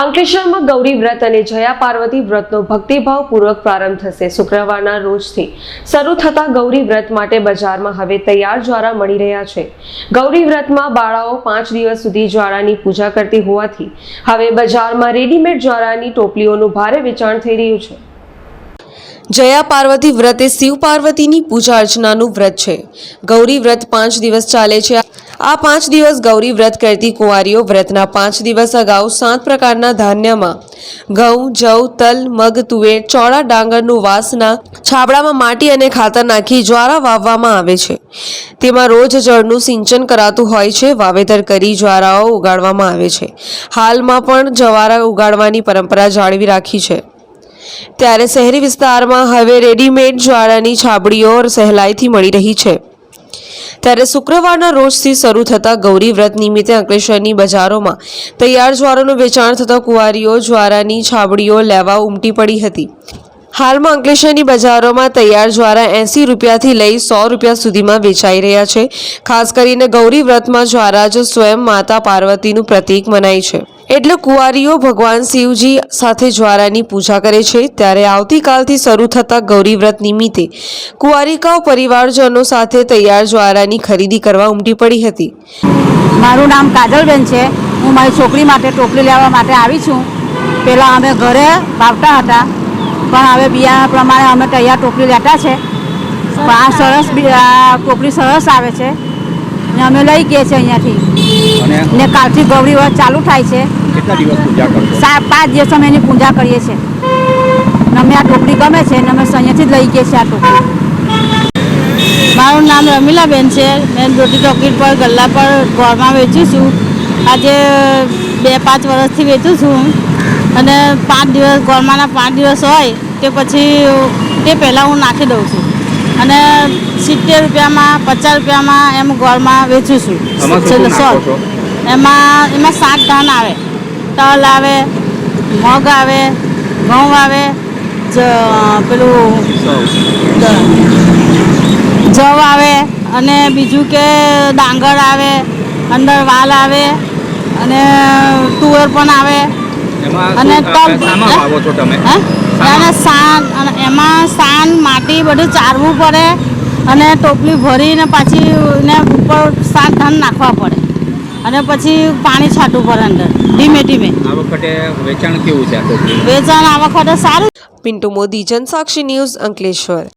અંકલેશ્વરમાં ગૌરી વ્રત અને જયા પાર્વતી વ્રતનો ભક્તિભાવપૂર્વક પ્રારંભ થશે. શુક્રવારના રોજથી શરૂ થતા ગૌરી વ્રત માટે બજારમાં હવે તૈયાર જ્વારા મળી રહ્યા છે. ગૌરી વ્રતમાં બાળાઓ પાંચ દિવસ સુધી જ્વારાની પૂજા કરતી હોવાથી હવે બજારમાં રેડીમેડ જ્વારાની ટોપલીઓનું ભારે વેચાણ થઈ રહ્યું છે. જયા પાર્વતી વ્રત એ શિવ પાર્વતીની પૂજા અર્ચનાનું વ્રત છે. ગૌરી વ્રત પાંચ દિવસ ચાલે છે. આ પાંચ દિવસ ગૌરી વ્રત કરતી કુંવારીઓ વ્રતના પાંચ દિવસ અગાઉ સાત પ્રકારના ધાન્યમાં ઘઉં, જવ, તલ, મગ, તુવેર, ચોળા, ડાંગરનું વાસના, છાબડામાં માટી અને ખાતર નાખી જ્વારા વાવવામાં આવે છે. તેમાં રોજ જળનું સિંચન કરાતું હોય છે. વાવેતર કરી જ્વારાઓ ઉગાડવામાં આવે છે. હાલમાં પણ જવારા ઉગાડવાની પરંપરા જાળવી રાખી છે. ત્યારે શહેરી વિસ્તારમાં હવે રેડીમેડ જ્વાળાની છાબડીઓ સહેલાઈથી મળી રહી છે. ત્યારે શુક્રવારના રોજથી શરૂ થતા ગૌરી વ્રત નિમિત્તે અંકલેશ્વરની બજારોમાં તૈયાર જ્વારાનું વેચાણ થતા કુંવારીઓ જ્વારાની છાબડીઓ લેવા ઉમટી પડી હતી. હાલમાં અંકલેશ્વરની બજારોમાં તૈયાર જ્વારા એંસી રૂપિયાથી લઈ સો રૂપિયા સુધીમાં વેચાઈ રહ્યા છે. ખાસ કરીને ગૌરી વ્રતમાં જ્વારા જ સ્વયં માતા પાર્વતીનું પ્રતીક મનાય છે. એટલે કુંવારીઓ ભગવાન શિવજી સાથે જ્વારાની પૂજા કરે છે. ત્યારે આવતીકાલથી શરૂ થતા ગૌરી વ્રત નિમિત્તે કુંવારિકાઓ પરિવારજનો સાથે તૈયાર જ્વારાની ખરીદી કરવા ઉમટી પડી હતી. મારું નામ કાજલબેન છે. હું મારી છોકરી માટે ટોપલી લેવા માટે આવી છું. પહેલાં અમે ઘરે વાવતા હતા. પણ હવે બિયારણ પ્રમાણે અમે તૈયાર ટોપલી લેતા છે. પણ આ સરસ આ ટોપલી સરસ આવે છે. ને અમે લઈ ગઈએ છીએ અહીંયાથી. ને કાલથી ગૌરી વ્રત ચાલુ થાય છે. કેટલા દિવસ પૂજા કરશો? સાત પાંચ દિવસ અમે એની પૂજા કરીએ છીએ. ને અમને આ ટોપલી ગમે છે ને અમે અહીંયાથી જ લઈ ગઈએ છીએ આ ટોપલી મારું નામ રમીલાબેન છે. મેં રોટી ચોકીટ પર ગલ્લા પર ગોળમાં વેચું છું. આજે બે પાંચ વર્ષથી વેચું છું. અને પાંચ દિવસ ગોળમાંના પાંચ દિવસ હોય તે પછી તે પહેલાં હું નાખી દઉં છું. અને સિત્તેર રૂપિયામાં પચાસ રૂપિયામાં એમ ગોળમાં વેચું છું. એમાં એમાં શાક ધાન આવે તલ આવે મગ આવે ઘઉં આવે જ પેલું જવ આવે અને બીજું કે ડાંગર આવે અંદર વાલ આવે અને તુવેર પણ આવે. અને તલ- હે? તમે? અને સાન અને એમાં સાન માટી બધું ચારવું પડે અને ટોપલી ભરીને પાછી એને ઉપર સાત ધાન નાખવા પડે. અને પછી પાણી છાંટવું પડે અંદર ધીમે ધીમે. આ વખતે વેચાણ કેવું છે વેચાણ આ વખતે સારું પિન્ટુ મોદી જનસાક્ષી ન્યૂઝ અંકલેશ્વર.